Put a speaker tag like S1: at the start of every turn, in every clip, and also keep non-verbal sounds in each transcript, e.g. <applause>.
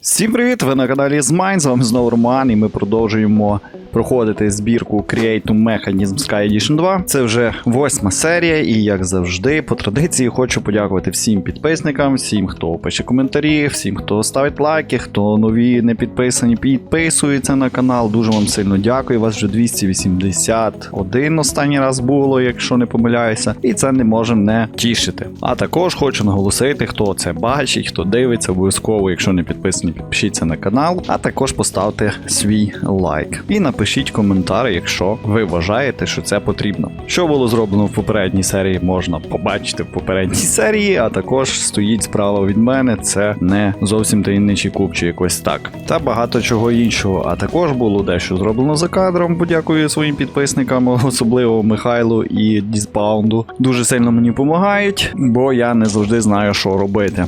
S1: Всім привіт! Ви на каналі Zmine, з вами знову Роман, і ми продовжуємо проходити збірку Create Mechanism Sky Edition 2. Це вже восьма серія, і як завжди, по традиції хочу подякувати всім підписникам, всім, хто пише коментарі, всім, хто ставить лайки, хто нові не підписані, підписується на канал. Дуже вам сильно дякую. Вас вже 281 останній раз було, якщо не помиляюся, і це не може не тішити. А також хочу наголосити, хто це бачить, хто дивиться, обов'язково, якщо не підписані, підпишіться на канал, а також поставте свій лайк. І напишіть коментар, якщо ви вважаєте, що це потрібно. Що було зроблено в попередній серії, можна побачити в попередній серії, а також стоїть справа від мене. Це не зовсім таємничий куб чи якось так. Та багато чого іншого. А також було дещо зроблено за кадром. Подякую своїм підписникам, особливо Михайлу і Діспаунду. Дуже сильно мені допомагають, бо я не завжди знаю, що робити.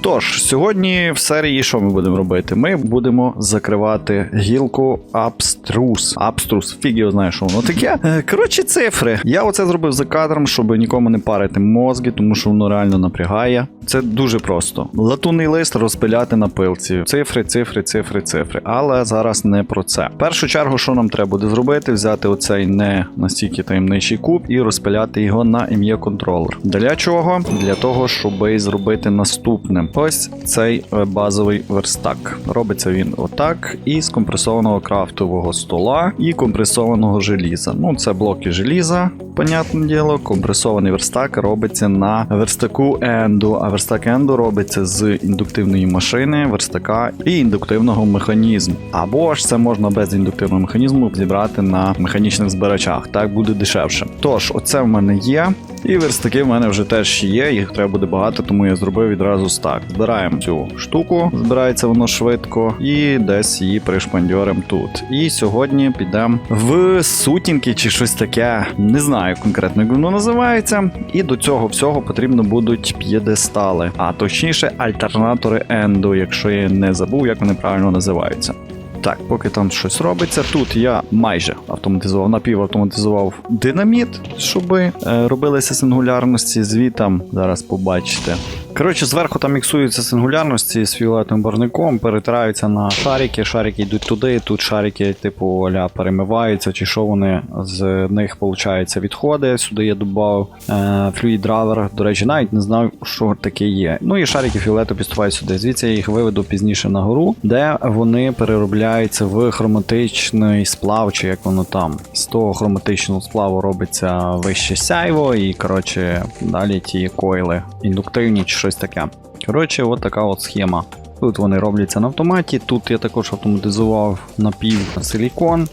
S1: Тож, сьогодні в серії що ми будемо робити? Ми будемо закривати гілку Абструс. Абструс, фіг його знає, що воно таке. Е, Коротше, цифри. Я оце зробив за кадром, щоб нікому не парити мозги, тому що воно реально напрягає. Це дуже просто. Латунний лист розпиляти на пилці. Цифри, цифри, цифри, цифри. Але зараз не про це. В першу чергу, що нам треба буде зробити? Взяти оцей не настільки таємничий куб і розпиляти його на ім'я контролер. Для чого? Для того, щоб зробити наступним. Ось цей е, базовий верстак. Робиться він отак, із компресованого крафтового стола і компресованого желіза. Ну, це блоки желіза, понятне діло. Компресований верстак робиться на верстаку Енду, а верстак Енду робиться з індуктивної машини, верстака і індуктивного механізму. Або ж це можна без індуктивного механізму зібрати на механічних збирачах. Так буде дешевше. Тож, оце в мене є. І верстаки в мене вже теж є, їх треба буде багато, тому я зробив відразу стак. Збираємо цю штуку, збирається воно швидко, і десь її пришпандьоримо тут. І сьогодні підемо в сутінки чи щось таке. Не знаю конкретно, як воно називається. І до цього всього потрібно будуть п'єдестали, а точніше альтернатори Endo, якщо я не забув, як вони правильно називаються. Так, поки там щось робиться, тут я майже автоматизував, напівавтоматизував динаміт, щоб е, робилися сингулярності. Звітам зараз побачите. Коротше, зверху там міксуються сингулярності з фіолетовим барником, перетираються на шарики, шарики йдуть туди, тут шарики, типу, аля перемиваються, чи що вони з них, виходить, відходи. Сюди я додав е, флюїдравер. До речі, навіть не знав, що таке є. Ну і шарики фіолету підступають сюди. Звідси я їх виведу пізніше на гору, де вони переробляються в хроматичний сплав, чи як воно там. З того хроматичного сплаву робиться вище сяйво, і коротше, далі ті койли індуктивні чи щось таке. Коротше, от така от схема. Тут вони робляться на автоматі, тут я також автоматизував напів силікон.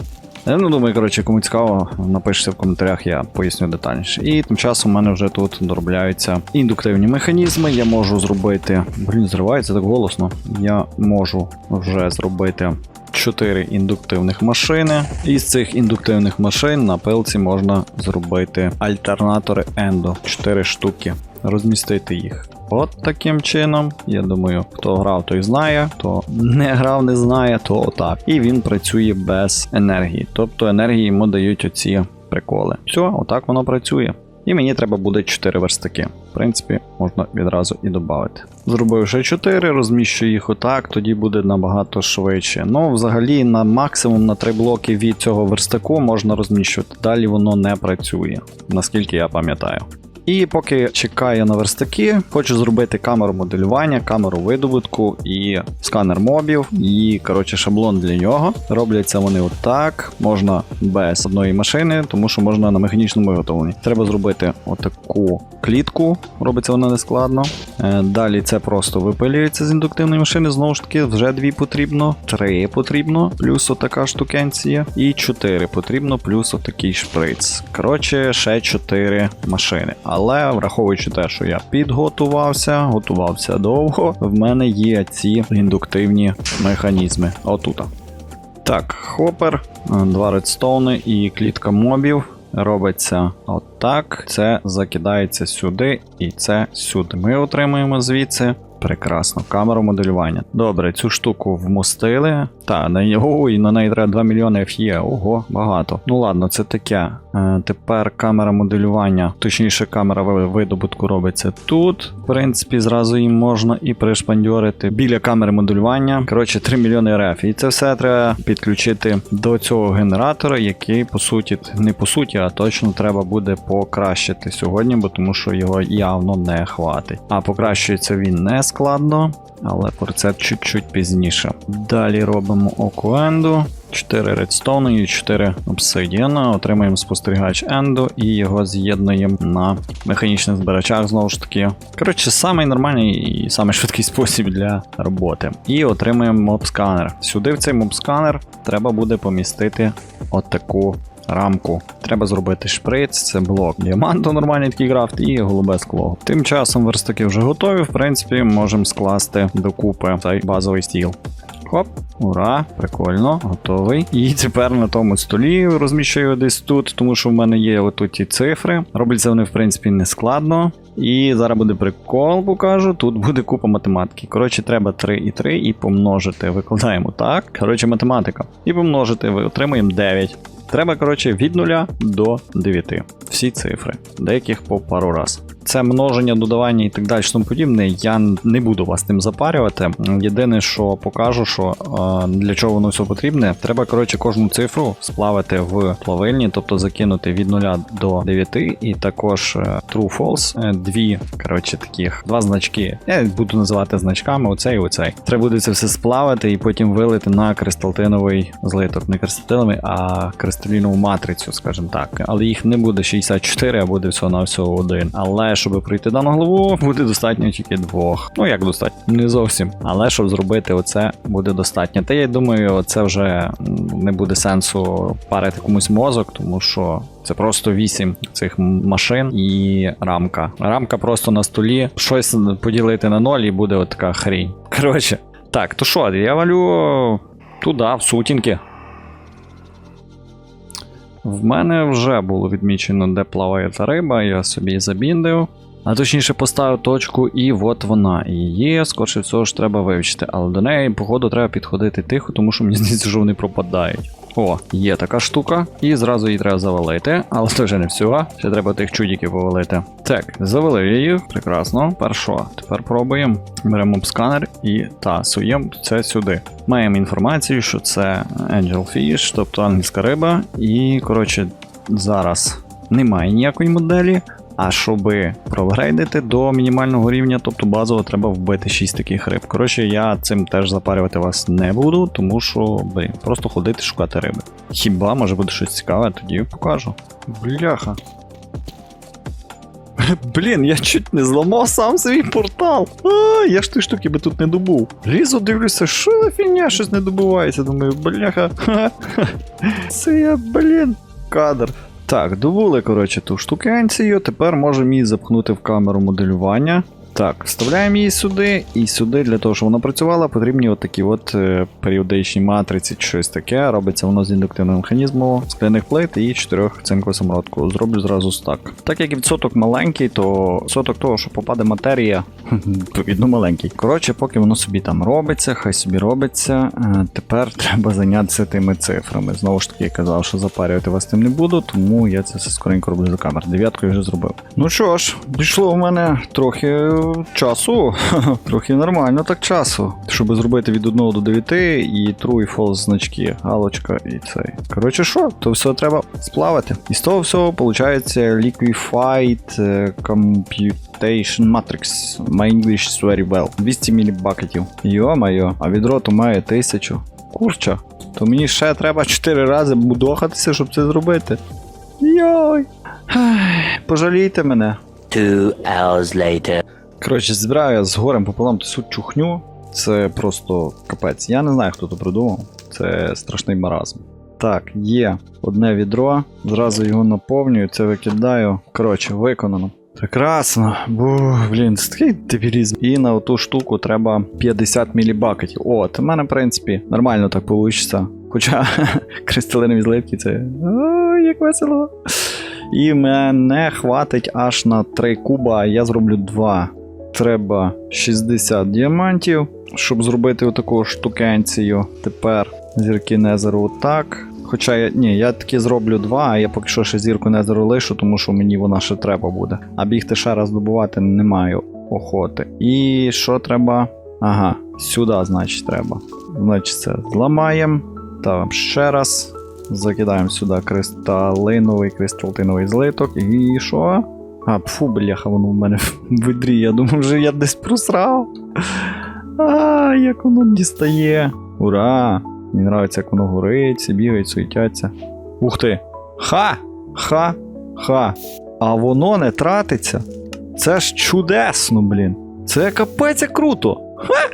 S1: Я ну, думаю, коротше, кому цікаво, напишіть в коментарях, я поясню детальніше. І тим часом у мене вже тут доробляються індуктивні механізми. Я можу зробити. Блін, зривається так голосно. Я можу вже зробити. 4 індуктивних машини. Із цих індуктивних машин на пилці можна зробити альтернатори Endo 4 штуки, розмістити їх. От таким чином. Я думаю, хто грав, той знає, хто не грав, не знає, то отак. І він працює без енергії. Тобто енергії йому дають оці приколи. Все, отак воно працює. І мені треба буде 4 верстаки. В принципі, можна відразу і додати. Зробив ще 4, розміщу їх отак, тоді буде набагато швидше. Ну, взагалі, на максимум на 3 блоки від цього верстаку можна розміщувати. Далі воно не працює, наскільки я пам'ятаю. І поки чекаю на верстаки, хочу зробити камеру моделювання, камеру видобутку і сканер мобів, і коротше шаблон для нього. Робляться вони отак. Можна без одної машини, тому що можна на механічному виготовленні. Треба зробити отаку клітку, робиться вона нескладно. Е, Далі це просто випилюється з індуктивної машини. Знову ж таки, вже дві потрібно, три потрібно, плюс отака штукенція, і чотири потрібно, плюс отакий шприц. Коротше, ще чотири машини. Але враховуючи те, що я підготувався, готувався довго, в мене є ці індуктивні механізми. Отут. Так, хопер, е, два редстоуни і клітка мобів. Робиться отак. Це закидається сюди і це сюди. Ми отримуємо звідси. Прекрасно, камеру моделювання. Добре, цю штуку вмостили. Та, на, ой, на неї треба 2 мільйони FE. Ого, багато. Ну ладно, це таке. Е, Тепер камера моделювання, точніше, камера видобутку робиться тут. В принципі, зразу їм можна і пришпандьорити біля камери моделювання. Коротше, 3 мільйони РФ. І це все треба підключити до цього генератора, який по суті, не по суті, а точно треба буде покращити сьогодні, бо тому що його явно не хватить. А покращується він не складно. Але про це чуть-чуть пізніше. Далі робимо окуенду. 4 редстоуну і 4 обсидіана. Отримаємо спостерігач енду і його з'єднуємо на механічних збирачах знову ж таки. Коротше, самий нормальний і самий швидкий спосіб для роботи. І отримаємо моб-сканер. Сюди в цей моб-сканер треба буде помістити отаку. Рамку. Треба зробити шприц, це блок діаманту, нормальний такий крафт і голубе скло. Тим часом верстаки вже готові. В принципі, можемо скласти докупи цей базовий стіл. Хоп, ура, прикольно, готовий. І тепер на тому столі розміщую десь тут, тому що в мене є отут ті цифри. Робляться вони, в принципі, не складно. І зараз буде прикол, покажу. Тут буде купа математики. Коротше, треба 3 і 3 і помножити. Викладаємо так. Коротше, математика. І помножити, ви отримуємо 9. Треба, коротше, від 0 до 9. Всі цифри, деяких по пару раз. Це множення, додавання і так далі, тому подібне. Я не буду вас тим запарювати. Єдине, що покажу, що е, для чого воно все потрібне, треба, коротше, кожну цифру сплавити в плавильні, тобто закинути від 0 до 9, і також е, true false, е, дві, коротше, таких, два значки. Я буду називати значками оцей і оцей. Треба буде це все сплавити і потім вилити на кристалтиновий злиток. Не кристалтиновий, а кристалінову матрицю, скажімо так. Але їх не буде 64, а буде всього на всього один. Але щоб пройти дану главу, буде достатньо тільки двох. Ну як достатньо? Не зовсім. Але щоб зробити оце, буде достатньо. Та я думаю, це вже не буде сенсу парити комусь мозок, тому що. Це просто вісім цих машин і рамка. Рамка просто на столі. Щось поділити на ноль і буде от така хрінь. Коротше, так, то що, я валю туди, в сутінки. В мене вже було відмічено, де плаває та риба, я собі забіндив. А точніше поставив точку, і от вона. І її, скорше всього ж треба вивчити. Але до неї, походу, треба підходити тихо, тому що мені здається, що вони пропадають. О, є така штука, і зразу її треба завалити, але це вже не все. Ще треба тих чудіків повалити. Так, завалив я їх, прекрасно. Першо. Тепер пробуємо. Беремо сканер і та суємо це сюди. Маємо інформацію, що це Angelfish, тобто ангельська риба. І, коротше, зараз немає ніякої моделі. А щоб прогрейдити до мінімального рівня, тобто базово, треба вбити 6 таких риб. Коротше, я цим теж запарювати вас не буду, тому що, блін, просто ходити шукати риби. Хіба може буде щось цікаве, тоді покажу. Бляха. <laughs> Блін, я чуть не зламав сам свій портал. А, я ж ті штуки би тут не добув. Лізу, дивлюся, що за фігня щось не добувається. Думаю, бляха. <laughs> Це я, блін, кадр. Так, добули, коротше, ту штукенцію. Тепер можемо її запхнути в камеру моделювання. Так, вставляємо її сюди, і сюди, для того, щоб вона працювала, потрібні от такі от е, періодичні матриці щось таке. Робиться воно з індуктивного механізму, скляних плит і чотирьох цинкового самородку. Зроблю зразу стак. Так як відсоток маленький, то відсоток того, що попаде матерія, <laughs> відповідно маленький. Коротше, поки воно собі там робиться, хай собі робиться. Е, Тепер <laughs> треба зайнятися тими цифрами. Знову ж таки, я казав, що запарювати вас тим не буду, тому я це все скоренько роблю за камер. Дев'ятку я вже зробив. Ну що ж, пішло в мене трохи часу. <laughs> трохи нормально так часу. Щоб зробити від 1 до 9 і true і false значки, галочка і цей. Коротше, що, то все треба сплавити. І з того всього виходить Liquefied е, Computation Matrix. My English is very well. 200 мілібакетів. Йо-майо, а відро то має 1000. Курча. То мені ще треба 4 рази будохатися, щоб це зробити. Йой. Пожалійте мене.
S2: Two hours later.
S1: Коротше, збираю я з горем пополам ту чухню. Це просто капець. Я не знаю, хто то придумав. Це страшний маразм. Так, є одне відро. Зразу його наповнюю, це викидаю. Коротше, виконано. Прекрасно. Бу, блін, це такий дебілізм. І на оту штуку треба 50 мілібакетів. О, то в мене, в принципі, нормально так вийде. Хоча <laughs> кристалинові зливки це. Ой, як весело. І мене хватить аж на 3 куба, я зроблю 2. Треба 60 діамантів, щоб зробити отаку штукенцію. Тепер зірки Незеру отак. Хоча я ні, я таки зроблю два, а я поки що ще зірку не лишу, тому що мені вона ще треба буде. А бігти ще раз добувати не маю охоти. І що треба? Ага, сюди, значить, треба. Значить, це зламаємо. Та ще раз. Закидаємо сюди кристалиновий, кристалтиновий злиток. І що? А, фу, бляха, воно в мене <laughs> в відрі. Я думав, вже я десь просрав. А, як воно дістає. Ура! Мені нравиться, як воно горить, всі бігають, суетяться. Ух ти! Ха! Ха! Ха! А воно не тратиться. Це ж чудесно, блін. Це капець круто. Ха!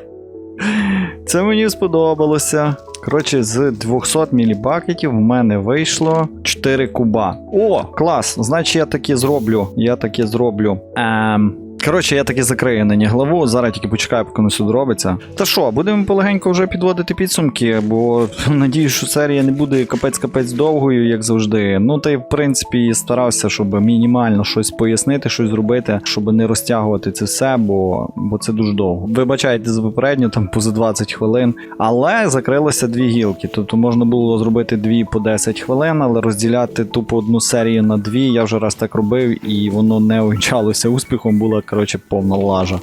S1: Це мені сподобалося. Коротше, з 200 мілібакетів в мене вийшло 4 куба. О, клас! Значить, я таки зроблю. Я таки зроблю. Ем, Коротше, я таки закрию нині главу. Зараз тільки почекаю, поки воно сюди робиться. Та що, будемо полегенько вже підводити підсумки, бо <laughs> надію, що серія не буде капець-капець довгою, як завжди. Ну та й в принципі старався, щоб мінімально щось пояснити, щось зробити, щоб не розтягувати це все, бо, бо це дуже довго. Вибачайте за попередньо, там поза 20 хвилин. Але закрилося дві гілки. Тобто можна було зробити дві по 10 хвилин, але розділяти тупо одну серію на дві. Я вже раз так робив, і воно не увінчалося успіхом, була коротше повна лажа.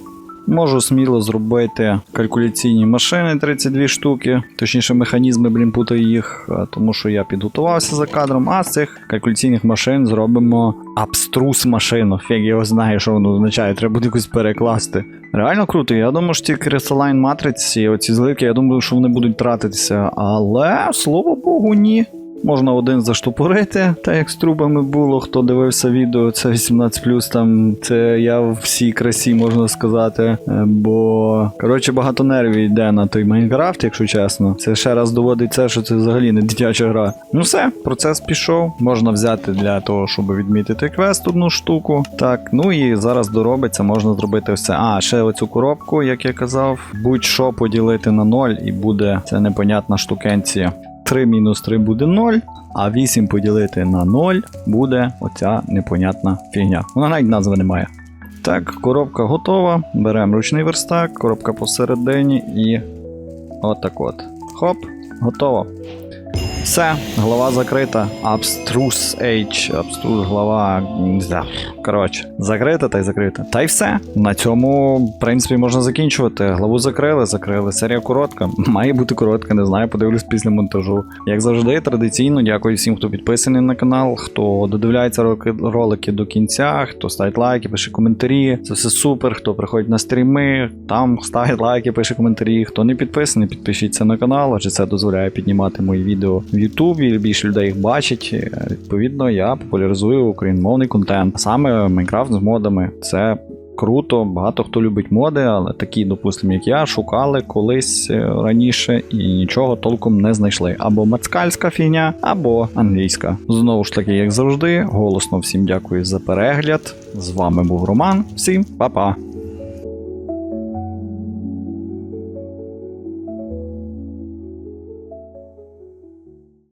S1: Можу сміло зробити калькуляційні машини 32 штуки, точніше механізми, блін, путаю їх, тому що я підготувався за кадром. А з цих калькуляційних машин зробимо абструс машину. Фіг його знає, що воно означає, треба буде якось перекласти. Реально круто. Я думаю, що ті Crystalline матриці, оці зливки, я думаю, що вони будуть тратитися, але слава Богу, ні. Можна один заштопорити, так як з трубами було. Хто дивився відео, це 18 там це я в всій красі можна сказати. Е, Бо коротше багато нервів йде на той Майнкрафт, якщо чесно. Це ще раз доводить це, що це взагалі не дитяча гра. Ну все, процес пішов. Можна взяти для того, щоб відмітити квест одну штуку. Так, ну і зараз доробиться, можна зробити все. А, ще оцю коробку, як я казав, будь-що поділити на 0 і буде це непонятна штукенція. 3 мінус 3 буде 0, а 8 поділити на 0 буде оця непонятна фігня. Вона навіть назви немає. Так, коробка готова. Беремо ручний верстак, коробка посередині і от. Хоп, готово. Все, глава закрита. Abstrus H, Abstrus глава. Коротше, закрита та й закрита. Та й все. На цьому, в принципі, можна закінчувати. Главу закрили, закрили. Серія коротка. <laughs> Має бути коротка, не знаю, подивлюсь після монтажу. Як завжди, традиційно, дякую всім, хто підписаний на канал, хто додивляється ролики до кінця, хто ставить лайки, пише коментарі. Це все супер. Хто приходить на стріми, там <laughs> ставить лайки, пише коментарі. Хто не підписаний, підпишіться на канал, адже це дозволяє піднімати мої відео в Ютубі. Більше людей їх бачить. Е, Відповідно, я популяризую україномовний контент. Саме Майнкрафт з модами. Це круто, багато хто любить моди, але такі, допустимо, як я, шукали колись е, раніше і нічого толком не знайшли. Або мацкальська фігня, або англійська. Знову ж таки, як завжди, голосно всім дякую за перегляд. З вами був Роман. Всім па-па!